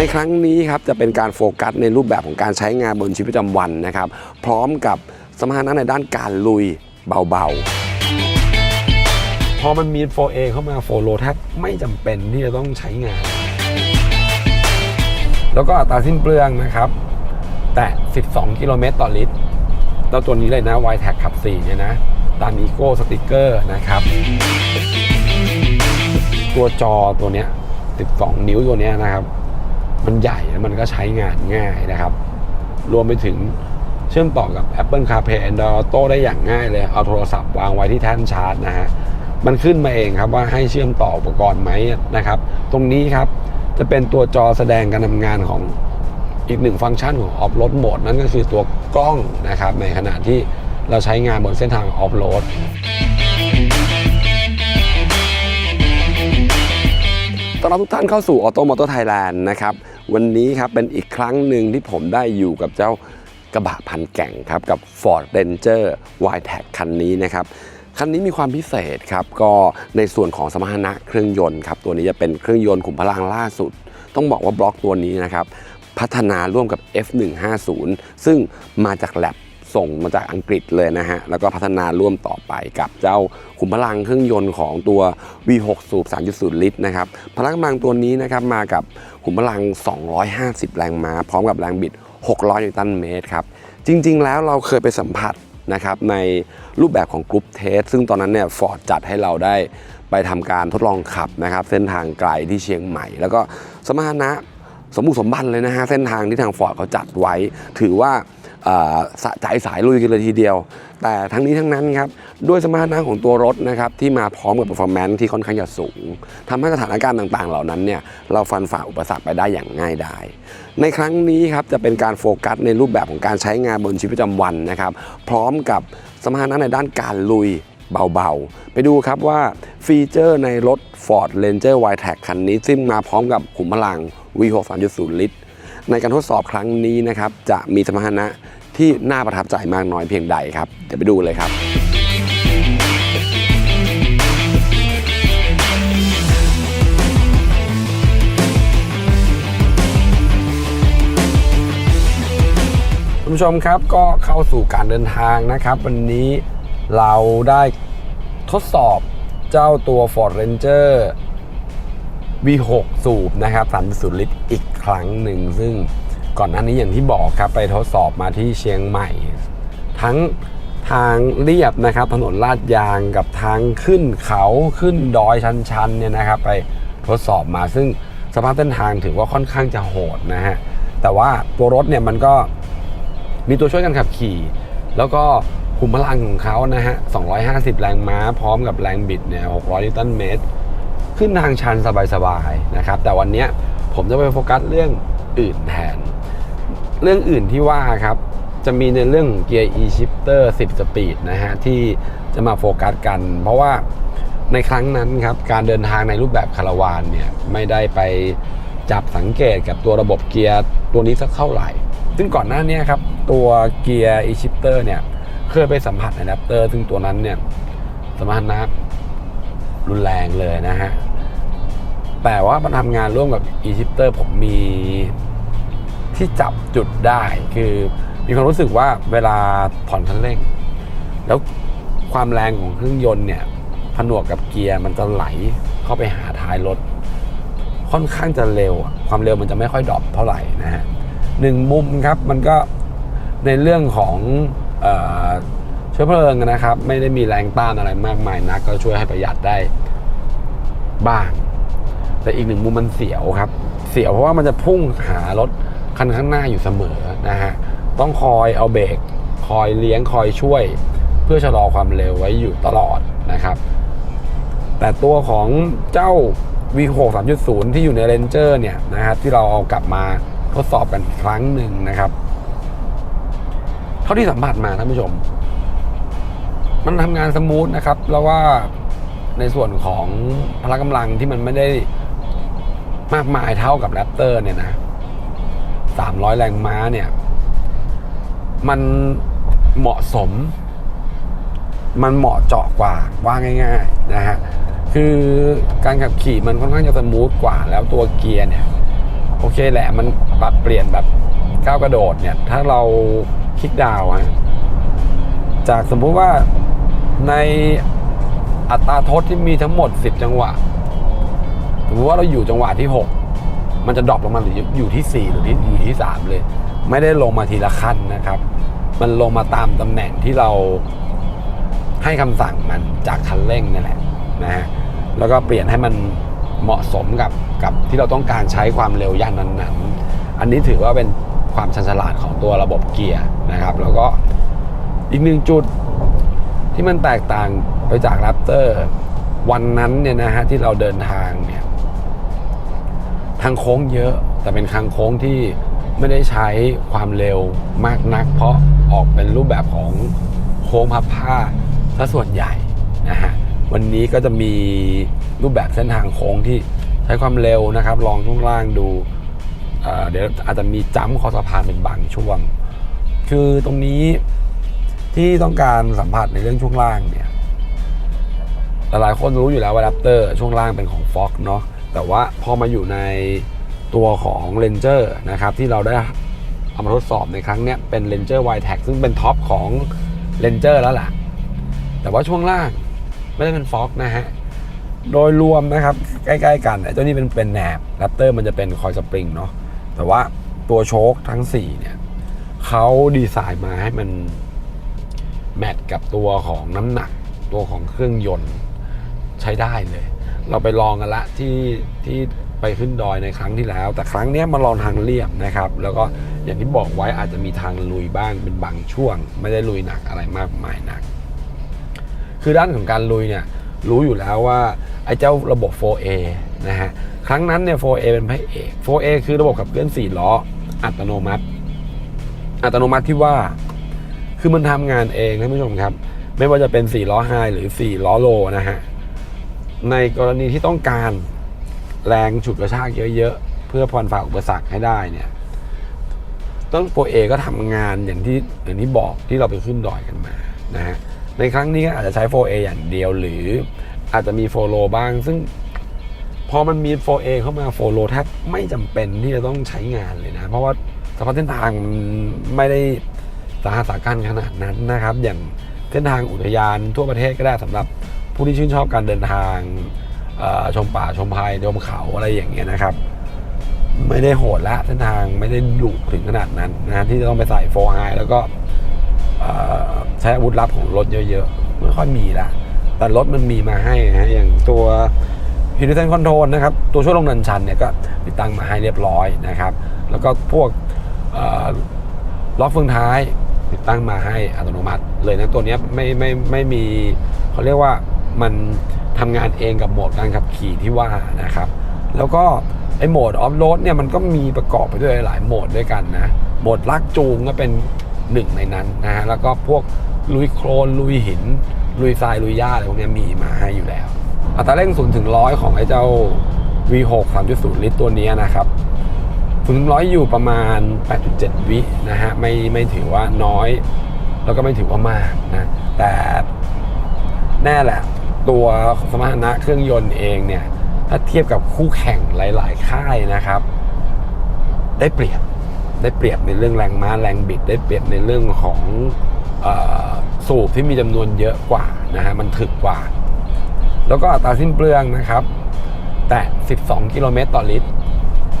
ในครั้งนี้ครับจะเป็นการโฟกัสในรูปแบบของการใช้งานบนชีวิตประจำวันนะครับ พร้อมกับสมรรถนะในด้านการลุยเบาๆ พอมันมี 4A เข้ามาโฟโลแทบไม่จำเป็นที่จะต้องใช้งาน แล้วก็อัตราสิ้นเปลืองนะครับ แต่ 12 กิโลเมตรต่อลิตร แล้วตัวนี้เลยนะ y t a c ขับ 4 เนี่ยนะตามอีโก้สติกเกอร์นะครับ ตัวจอตัวเนี้ย 12 นิ้วตัวเนี้ยนะครับ มันใหญ่แล้วมันก็ใช้งานง่ายนะครับ รวมไปถึงเชื่อมต่อกับ Apple CarPlay Android Auto ได้อย่างง่ายเลย เอาโทรศัพท์วางไว้ที่แท่นชาร์จนะฮะ มันขึ้นมาเองครับว่าให้เชื่อมต่ออุปกรณ์ไหมนะครับ ตรงนี้ครับจะเป็นตัวจอแสดงการทำงานของอีกหนึ่งฟังก์ชันของออฟโรดโหมดนั่นก็คือตัวกล้องนะครับ ในขณะที่เราใช้งานบนเส้นทางออฟโรด อนรับทุกท่านเข้าสู่ Auto Motor Thailand นะครับ วันนี้ครับเป็นอีกครั้งหนึ่งที่ผมได้อยู่กับเจ้ากระบะพันแก่งครับ กับ Ford Ranger y t a c คันนี้นะครับ คันนี้มีความพิเศษครับ ก็ในส่วนของสมรรถนะเครื่องยนต์ครับ ตัวนี้จะเป็นเครื่องยนต์ขุมพลังล่าสุด ต้องบอกว่าบล็อกตัวนี้นะครับ พัฒนาร่วมกับ F150 ซึ่งมาจากแลบ ส่งมาจากอังกฤษเลยนะฮะ แล้วก็พัฒนาร่วมต่อไปกับเจ้าขุมพลังเครื่องยนต์ของตัว V6 สูบ 3.0 ลิตรนะครับ พลังกำลังตัวนี้นะครับมากับขุมพลัง 250 แรงม้า พร้อมกับแรงบิด 600 นิวตันเมตรครับ จริง ๆ แล้วเราเคยไปสัมผัสนะครับในรูปแบบของกรุ๊ปเทส ซึ่งตอนนั้นเนี่ยฟอร์ดจัดให้เราได้ไปทำการทดลองขับนะครับ เส้นทางไกลที่เชียงใหม่ แล้วก็สมรรถนะสมบุกสมบันเลยนะฮะ เส้นทางที่ทางฟอร์ดเขาจัดไว้ ถือว่า สะใจสายลุยกันเลยทีเดียว แต่ทั้งนี้ทั้งนั้นครับด้วยสมรรถนะของตัวรถนะครับที่มาพร้อมกับ performance ที่ค่อนข้างจะสูงทำให้สถานการณ์ต่างๆ เหล่านั้นเนี่ยเราฟันฝ่าอุปสรรคไปได้อย่างง่ายดายในครั้งนี้ครับจะเป็นการโฟกัสในรูปแบบของการใช้งานบนชีวิตประจำวันนะครับพร้อมกับสมรรถนะในด้านการลุยเบาๆ ไปดูครับว่าฟีเจอร์ในรถ Ford Ranger y t a c คันนี้ ซึ่งมาพร้อมกับขุมพลัง V6 3.0 ลิตร ในการทดสอบครั้งนี้นะครับ จะมีสมรรถนะ ที่น่าประทับใจมากน้อยเพียงใดครับ เดี๋ยวไปดูเลยครับ คุณผู้ชมครับก็เข้าสู่การเดินทางนะครับ วันนี้เราได้ทดสอบเจ้าตัว Ford Ranger V6 สูบนะครับ 3.0 ลิตรอีกครั้งหนึ่งซึ่ง ก่อนหน้านี้อย่างที่บอกครับไปทดสอบมาที่เชียงใหม่ ทั้งทางเรียบนะครับ ถนนลาดยางกับทางขึ้นเขาขึ้นดอยชันๆเนี่ยนะครับ ไปทดสอบมาซึ่งสภาพเส้นทางถือว่าค่อนข้างจะโหดนะฮะแต่ว่าตัวรถเนี่ยมันก็มีตัวช่วยกันขับขี่ แล้วก็ขุมพลังของเขานะฮะ 250 แรงม้า พร้อมกับแรงบิดเนี่ย 600 นิวตันเมตร ขึ้นทางชันสบายๆนะครับ แต่วันนี้ผมจะไปโฟกัสเรื่องอื่นแทน เรื่องอื่นที่ว่าครับ จะมีในเรื่องเกียร์ e shifter 10 สปีดนะฮะ ที่จะมาโฟกัสกัน เพราะว่าในครั้งนั้นครับ การเดินทางในรูปแบบคาราวานเนี่ย ไม่ได้ไปจับสังเกตกับตัวระบบเกียร์ตัวนี้สักเท่าไหร่ ซึ่งก่อนหน้านี้ครับ ตัวเกียร์ e shifter เนี่ย เคยไปสัมผัสในแรปเตอร์ซึ่งตัวนั้นเนี่ยสมรรถนะรุนแรงเลยนะฮะแต่ว่ามันทำงานร่วมกับ e shifter ผมมี ที่จับจุดได้คือมีความรู้สึกว่าเวลาผ่อนคันเร่ง แล้วความแรงของเครื่องยนต์เนี่ยผนวกกับเกียร์มันจะไหลเข้าไปหาท้ายรถ ค่อนข้างจะเร็ว ความเร็วมันจะไม่ค่อยดรอปเท่าไหร่นะฮะหนึ่งมุมครับมันก็ในเรื่องของเออเชื้อเพลิงนะครับ ไม่ได้มีแรงต้านอะไรมากมายนัก ก็ช่วยให้ประหยัดได้บ้าง แต่อีกหนึ่งมุมมันเสียวครับ เสียวเพราะว่ามันจะพุ่งหารถ คันข้างหน้าอยู่เสมอนะฮะต้องคอยเอาเบรกคอยเลี้ยงคอยช่วย เพื่อชะลอความเร็วไว้อยู่ตลอดนะครับ แต่ตัวของเจ้า V6 3.0 ที่อยู่ใน Ranger เนี่ยนะครับที่เราเอากลับมาทดสอบกันอีกครั้งหนึ่งนะครับ เท่าที่สัมผัสมาท่านผู้ชม มันทำงานสมูทนะครับ แล้วว่าในส่วนของพละกำลังที่มันไม่ได้มากมายเท่ากับแรปเตอร์เนี่ยนะ 300 แรงม้าเนี่ย มันเหมาะสม มันเหมาะเจาะกว่าว่าง่ายๆนะฮะคือการขับขี่มันค่อนข้างจะสมูทกว่าแล้วตัวเกียร์เนี่ยปเคแหละมันปรับเปลี่ยนแบบก้าวกระโดดเนี่ย ถ้าเราคลิกดาวน์ฮะจากสมมุติว่าในอัตราทษที่มีทั้งหมด 10 จังหวะสมมติว่าเราอยู่จังหวะที่ 6 มันจะดรอปลงมาหรืออยู่ที่ 4 หรือที่อยู่ที่ 3 เลย ไม่ได้ลงมาทีละขั้นนะครับ มันลงมาตามตำแหน่งที่เราให้คำสั่งมันจากคันเร่งนั่นแหละนะฮะแล้วก็เปลี่ยนให้มันเหมาะสมกับกับที่เราต้องการใช้ความเร็วย่านนั้นๆ อันนี้ถือว่าเป็นความชันฉลาดของตัวระบบเกียร์นะครับ แล้วก็อีกหนึ่งจุดที่มันแตกต่างไปจาก r ร p เตอร์วันนั้นเนี่ยนะฮะที่เราเดินทางเนี่ยางโค้งเยอะ แต่เป็นทางโค้งที่ไม่ได้ใช้ความเร็วมากนัก เพราะออกเป็นรูปแบบของโค้งพับผ้าซะส่วนใหญ่นะฮะวันนี้ก็จะมีรูปแบบเส้นทางโค้งที่ใช้ความเร็วนะครับ ลองช่วงล่างดูเเดี๋ยวอาจจะมีจ้ำคอสะพานเป็นบางช่วง คือตรงนี้ที่ต้องการสัมผัสในเรื่องช่วงล่างเนี่ยหลายๆคนรู้อยู่แล้วว่า Raptor ช่วงล่างเป็นของ Fox เนาะ แต่ว่าพอมาอยู่ในตัวของ Ranger นะครับที่เราได้เอามาทดสอบในครั้งนี้เป็น Ranger w i t e c ซึ่งเป็นท็อปของ Ranger แล้วล่ะ แต่ว่าช่วงล่างไม่ได้เป็น Fox นะฮะ โดยรวมนะครับ ใกล้ๆกันไอ้เจ้านี้เป็นเป็นแหนบ Raptor มันจะเป็นคอยสปริงเนาะแต่ว่าตัวโชคทั้ง 4 เนี่ยเขาดีไซน์มาให้มันแมทกับตัวของน้ำหนัก ตัวของเครื่องยนต์ใช้ได้เลย เราไปลองกันละที่ที่ไปขึ้นดอยในครั้งที่แล้ว แต่ครั้งนี้มาลองทางเรียบนะครับ แล้วก็อย่างที่บอกไว้อาจจะมีทางลุยบ้างเป็นบางช่วง ไม่ได้ลุยหนักอะไรมากมายหนัก คือด้านของการลุยเนี่ยรู้อยู่แล้วว่าไอ้เจ้าระบบ 4A นะฮะครั้งนั้นเนี่ย 4A เป็นพระเอก 4A คือระบบขับเคลื่อน4ล้ออัตโนมัติ อัตโนมัติที่ว่า คือมันทำงานเองท่านผู้ชมครับ ไม่ว่าจะเป็น4ล้อไฮหรือ4ล้อโลนะฮะ ในกรณีที่ต้องการแรงฉุดกระชากเยอะๆ เพื่อผ่อนฝ่าอุปสรรคให้ได้เนี่ยต้องโปรเอก็ทำงานอย่างที่อย่างที่บอกที่เราไปขึ้นดอยกันมานะฮะในครั้งนี้ก็อาจจะใช้ 4A อย่างเดียวหรืออาจจะมีโฟโลบ้าง ซึ่งพอมันมี 4A เข้ามาโฟโลแทบไม่จำเป็นที่จะต้องใช้งานเลยนะ เพราะว่าสภาพเส้นทางไม่ได้สาหัสสาการขนาดนั้นนะครับ อย่างเส้นทางอุทยานทั่วประเทศก็ได้สำหรับ ผู้ที่ชื่นชอบการเดินทางชมป่าชมพายชมเขาอะไรอย่างเงี้ยนะครับ ไม่ได้โหดละเส้นทางไม่ได้ดุถึงขนาดนั้นนะที่จะต้องไปใส่โฟไฮแล้วก็ใช้อาวุธลับของรถเยอะๆไม่ค่อยมีละแต่รถมันมีมาให้นะอย่างตัวฮิลิเซนคอนโทรลนะครับ ตัวช่วยลงนินชันเนี่ยก็ติดตั้งมาให้เรียบร้อยนะครับ แล้วก็พวกล็อกเฟืองท้ายติดตั้งมาให้อัตโนมัติ เลยนะตัวเนี้ยไม่ไม่ไม่มีเขาเรียกว่า มันทำงานเองกับโหมดการขับขี่ที่ว่านะครับ แล้วก็ไอโหมดออฟโรดเนี่ยมันก็มีประกอบไปด้วยหลายโหมดด้วยกันนะ โหมดลากจูงก็เป็นหนึ่งในนั้นนะฮะ แล้วก็พวกลุยโคลนลุยหิน ลุยทรายลุยหญ้าอะไรพวกนี้มีมาให้อยู่แล้ว อัตราเร่งศูนย์ถึงร้อยของไอ้เจ้า V6 3.0 ลิตรตัวนี้นะครับถึงร้อยอยู่ประมาณ 8.7 วินะฮะ ไม่ไม่ถือว่าน้อย แล้วก็ไม่ถือว่ามากนะ แต่แน่แหละ ตัวสมรรถนะเครื่องยนต์เองเนี่ย ถ้าเทียบกับคู่แข่งหลาย ๆ ค่ายนะครับ ได้เปรียบได้เปรียบในเรื่องแรงม้าแรงบิด ได้เปรียบในเรื่องของออสูบที่มีจำนวนเยอะกว่านะฮะมันถึกกว่า แล้วก็อัตราสิ้นเปลืองนะครับ แต่ 12 กิโลเมตรต่อลิตร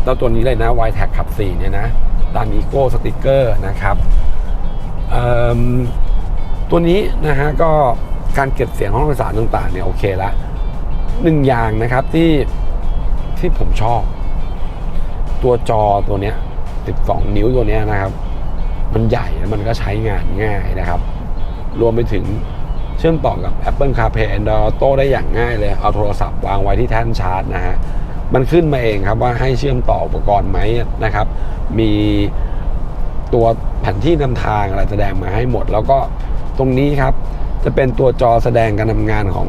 แล้วตัวนี้เลยนะ y t a g ขับ 4 เนี่ยนะ ตามอีโก้สติกเกอร์นะครับตัวนี้นะฮะก็ การเก็บเสียงห้องโดยสารต่างๆเนี่ยโอเคละหนึ่งอย่างนะครับที่ที่ผมชอบ ตัวจอตัวเนี้ย 12 นิ้วตัวเนี้ยนะครับ มันใหญ่แล้วมันก็ใช้งานง่ายนะครับ รวมไปถึงเชื่อมต่อกับ Apple CarPlay Android Auto ได้อย่างง่ายเลย เอาโทรศัพท์วางไว้ที่แท่นชาร์จนะฮะ มันขึ้นมาเองครับว่าให้เชื่อมต่ออุปกรณ์ไหมนะครับ มีตัวแผนที่นำทางอะไรแสดงมาให้หมด แล้วก็ตรงนี้ครับ จะเป็นตัวจอแสดงการทำงานของ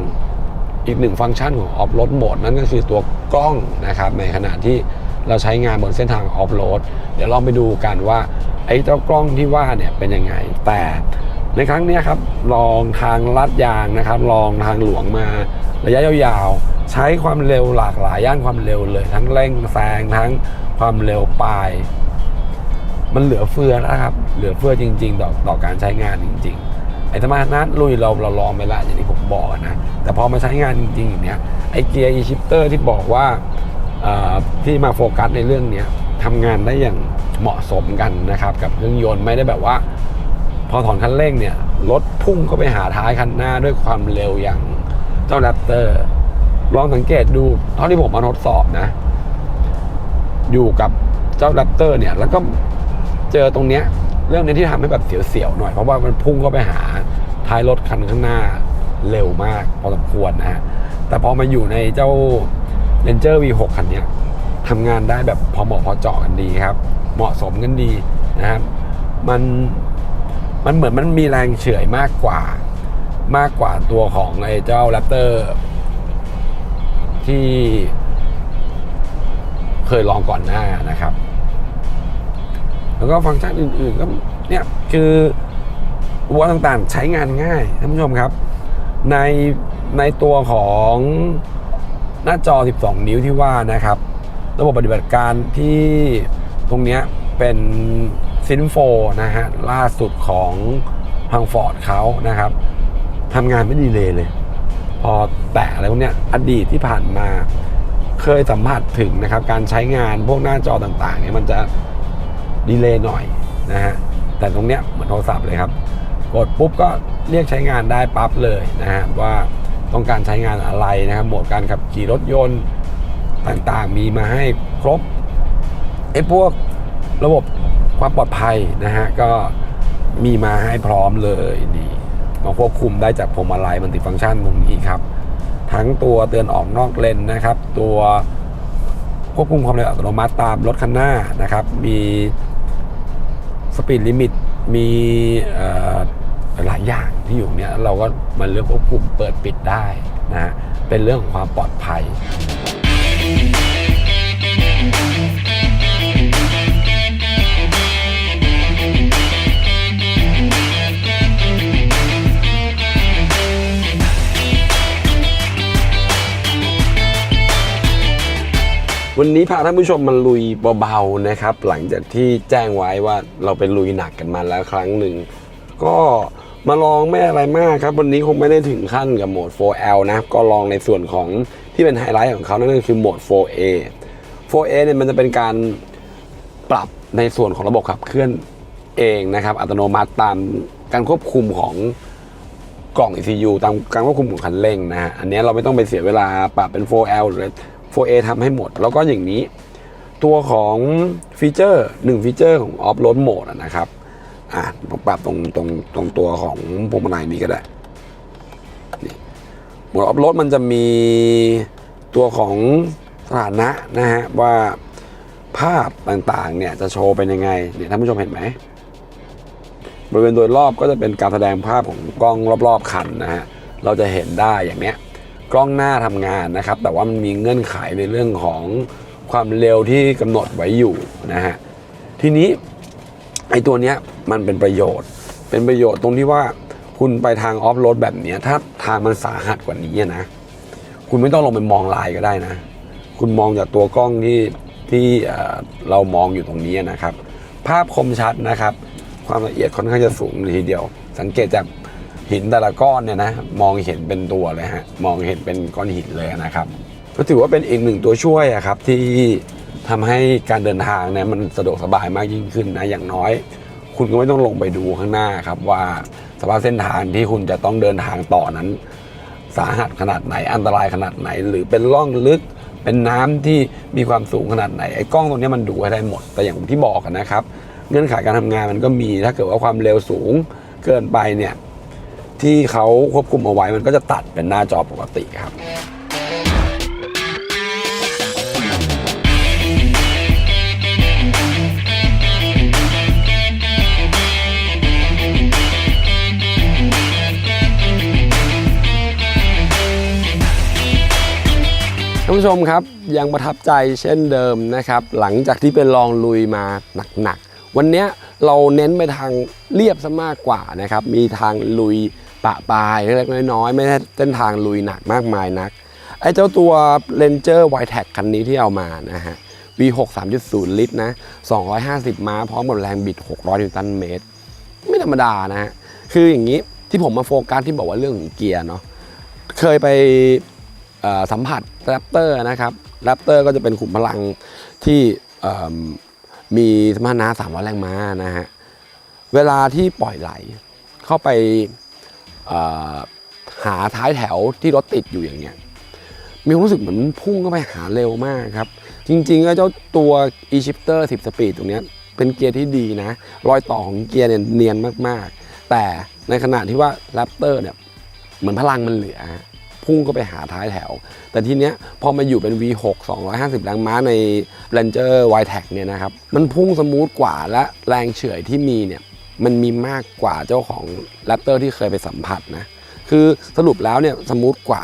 อีกหนึ่งฟังก์ชันของออฟโรดโหมดนั่นก็คือตัวกล้องนะครับในขณะที่เราใช้งานบนเส้นทางออฟโรดเดี๋ยวลองไปดูกันว่าไอ้เจ้ากล้องที่ว่าเนี่ยเป็นยังไง แต่ในครั้งนี้ครับลองทางลัดยางนะครับ ลองทางหลวงมาระยะยาวๆ ใช้ความเร็วหลากหลายย่านความเร็วเลย ทั้งเร่งแซงทั้งความเร็วปลาย มันเหลือเฟือนะครับ เหลือเฟือจริง ๆ ต่อต่อการใช้งานจริง ๆ ไอ้ธรรมะนัดลุยเราเราลองไปละอย่างที่ผมบอกนะ แต่พอมาใช้งานจริงๆอย่างเนี้ยไอ้เกียร์ e shifter ที่บอกว่าที่มาโฟกัสในเรื่องเนี้ยทำงานได้อย่างเหมาะสมกันนะครับ กับเครื่องยนต์ไม่ได้แบบว่า พอถอนคันเร่งเนี่ยรถพุ่งเข้าไปหาท้ายคันหน้าด้วยความเร็วอย่างเจ้าแรปเตอร์ลองสังเกตดูเท่าที่ผมมาทดสอบนะ อยู่กับเจ้าแรปเตอร์เนี่ยแล้วก็เจอตรงเนี้ย เรื่องนี้ที่ทำให้แบบเสียวๆหน่อย เพราะว่ามันพุ่งเข้าไปหาท้ายรถคันข้างหน้าเร็วมากพอสมควรนะฮะแต่พอมาอยู่ในเจ้า Ranger V6 คันนี้ทำงานได้แบบพอเหมาะพอเจาะกันดีครับ เหมาะสมกันดีนะครับมันมันเหมือนมันมีแรงเฉื่อยมากกว่ามากกว่าตัวของไอ้เจ้า Raptor ที่เคยลองก่อนหน้านะครับ แล้วก็ฟังก์ชันอื่นๆก็เนี่ยคืออุปกรณ์ต่างๆ ใช้งานง่ายท่านผู้ชมครับ ในในตัวของหน้าจอ 12 นิ้วที่ว่านะครับ ระบบปฏิบัติการที่ตรงนี้เป็นซินโฟนะฮะล่าสุดของทางฟอร์ดเขานะครับทำงานไม่ดีเลยเลย พอแตะอะไรพวกนี้อดีตที่ผ่านมาเคยสัมผัสถึงนะครับ การใช้งานพวกหน้าจอต่างๆเนี่ยมันจะ ดีเลย์หน่อยนะฮะแต่ตรงเนี้ยเหมือนโทรศัพท์เลยครับ กดปุ๊บก็เรียกใช้งานได้ปั๊บเลยนะฮะว่าต้องการใช้งานอะไรนะครับโหมดการขับขี่รถยนต์ต่างๆ มีมาให้ครบไอ้พวกระบบความปลอดภัยนะฮะก็มีมาให้พร้อมเลยนี่มาควบคุมได้จากพวงมาลัยมันติฟังก์ชันตรงนี้ครับ ทั้งตัวเตือนออกนอกเลนนะครับ ตัวควบคุมความเร็วอัตโนมัติตามรถคันหน้านะครับ มี ปีดลิมิตมีหลายอย่างที่อยู่เนี้ยเราก็มันเลือกควบคุมเปิดปิดได้นะเป็นเรื่องของความปลอดภัย วันนี้พาท่านผู้ชมมาลุยเบาๆนะครับ หลังจากที่แจ้งไว้ว่าเราไปลุยหนักกันมาแล้วครั้งหนึ่ง ก็มาลองไม่อะไรมากครับ วันนี้คงไม่ได้ถึงขั้นกับโหมด 4L นะ ก็ลองในส่วนของที่เป็นไฮไลท์ของเขานั่นก็คือโหมด 4A 4A เนี่ยมันจะเป็นการปรับในส่วนของระบบขับเคลื่อนเองนะครับ อัตโนมัติตามการควบคุมของกล่อง ECU ตามการควบคุมของคันเร่งนะฮะอันนี้เราไม่ต้องไปเสียเวลาปรับเป็น 4L หรือ 4A ทำให้หมด แล้วก็อย่างนี้ตัวของฟีเจอร์หนึ่งฟีเจอร์ของ Off Road Mode อะนะครับอะผมปรับตรงตรงตรงตัวของพวงมาลัยนี้ก็ได้นี่โหมดออฟโรดมันจะมีตัวของสถานะนะฮะว่าภาพต่างๆเนี่ยจะโชว์เป็นยังไงเนี่ยท่านผู้ชมเห็นไหมบริเวณโดยรอบก็จะเป็นการแสดงภาพของกล้องรอบๆคันนะฮะเราจะเห็นได้อย่างเนี้ย กล้องหน้าทำงานนะครับ แต่ว่ามันมีเงื่อนไขในเรื่องของความเร็วที่กำหนดไว้อยู่นะฮะทีนี้ไอ้ตัวเนี้ยมันเป็นประโยชน์ เป็นประโยชน์ตรงที่ว่าคุณไปทางออฟโรดแบบเนี้ยถ้าทางมันสาหัสกว่านี้นะ คุณไม่ต้องลงไปมองลายก็ได้นะ คุณมองจากตัวกล้องที่ที่เรามองอยู่ตรงนี้นะครับ ภาพคมชัดนะครับ ความละเอียดค่อนข้างจะสูงเลยทีเดียว สังเกตจาก หินแต่ละก้อนเนี่ยนะมองเห็นเป็นตัวเลยฮะมองเห็นเป็นก้อนหินเลยนะครับ ก็ถือว่าเป็นอีกหนึ่งตัวช่วยอะครับที่ทำให้การเดินทางเนี่ยมันสะดวกสบายมากยิ่งขึ้นนะอย่างน้อย คุณก็ไม่ต้องลงไปดูข้างหน้าครับว่าสภาพเส้นทางที่คุณจะต้องเดินทางต่อนั้น สาหัสขนาดไหนอันตรายขนาดไหน หรือเป็นร่องลึกเป็นน้ำที่มีความสูงขนาดไหนไอ้กล้องตรงนี้มันดูให้ได้หมด แต่อย่างที่บอกนนะครับ เงื่อนไขการทำงานมันก็มีถ้าเกิดว่าความเร็วสูงเกินไปเนี่ย ที่เขาควบคุมเอาไว้มันก็จะตัดเป็นหน้าจอปกติครับท่านผู้ชมครับยังประทับใจเช่นเดิมนะครับ หลังจากที่เป็นลองลุยมาหนักๆ วันนี้เราเน้นไปทางเรียบซะมากกว่านะครับ มีทางลุย ปะปลายเล็กๆน้อยๆไม่ใช่เส้นทางลุยหนักมากมายนัก ไอ้เจ้าตัว Ranger w i t e c คันนี้ที่เอามานะฮะ V6 3.0 ลิตรนะ 250 ม้าพร้อมกับแรงบิด 600 นิวตันเมตร ไม่ธรรมดานะฮะ คืออย่างนี้ที่ผมมาโฟกัสที่บอกว่าเรื่องของเกียร์เนาะ เคยไปสัมผัสแรปเตอร์นะครับแรปเตอร์ก็จะเป็นขุมพลังที่มีสมรรถนะ300 แรงม้านะฮะ เวลาที่ปล่อยไหลเข้าไป หาท้ายแถวที่รถติดอยู่อย่างเงี้ยมีความรู้สึกเหมือนพุ่งเข้าไปหาเร็วมากครับ จริงๆแล้วเจ้าตัว e-shifter 10 สปีดตรงเนี้ยเป็นเกียร์ที่ดีนะ รอยต่อของเกียร์เนี่ยเนียนมากๆ แต่ในขณะที่ว่า Raptor เนี่ยเหมือนพลังมันเหลือ พุ่งก็ไปหาท้ายแถว แต่ทีเนี้ยพอมาอยู่เป็น V6 250 แรงม้าใน Ranger w i t e c เนี่ยนะครับ มันพุ่งสมูทกว่าและแรงเฉื่อยที่มีเนี่ย มันมีมากกว่าเจ้าของ Raptor ที่เคยไปสัมผัสนะคือสรุปแล้วเนี่ยสมูทกว่า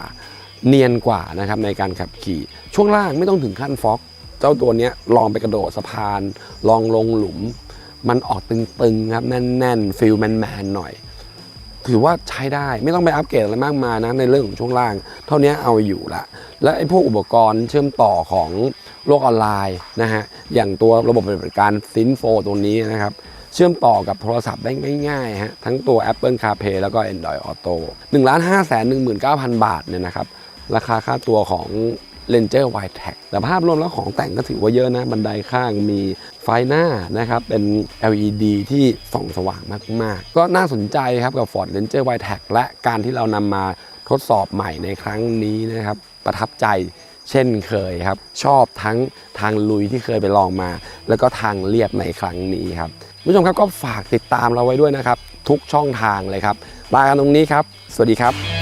เนียนกว่านะครับในการขับขี่ ช่วงล่างไม่ต้องถึงขั้นฟ็อกเจ้าตัวนี้ลองไปกระโดดสะพาน ลองลงหลุม มันออกตึงๆครับแน่นๆฟิลแมนๆหน่อย ถือว่าใช้ได้ไม่ต้องไปอัปเกรดอะไรมากมายนะในเรื่องของช่วงล่าง เท่านี้เอาอยู่ละ และไอ้พวกอุปกรณ์เชื่อมต่อของโลกออนไลน์นะฮะอย่างตัวระบบปฏิบัติการซินโฟตัวนี้นะครับ เชื่อมต่อกับโทรศัพท์ได้ง่ายๆฮะทั้งตัว Apple CarPlay แล้วก็ Android Auto 1 5 1 9 0 0 0 บาทเนี่ยนะครับราคาค่าตัวของ Ranger w i t e c แต่ภาพรวมแล้วของแต่งก็ถือว่าเยอะนะ บันไดข้างมีไฟหน้านะครับ เป็น LED ที่ส่องสว่างมาก ๆ ก็น่าสนใจครับกับ Ford Ranger w i t e c และการที่เรานำมาทดสอบใหม่ในครั้งนี้นะครับ ประทับใจเช่นเคยครับ ชอบทั้งทางลุยที่เคยไปลองมา แล้วก็ทางเรียบในครั้งนี้ครับ ผู้ชมครับก็ฝากติดตามเราไว้ด้วยนะครับ ทุกช่องทางเลยครับลากันตรงนี้ครับ สวัสดีครับ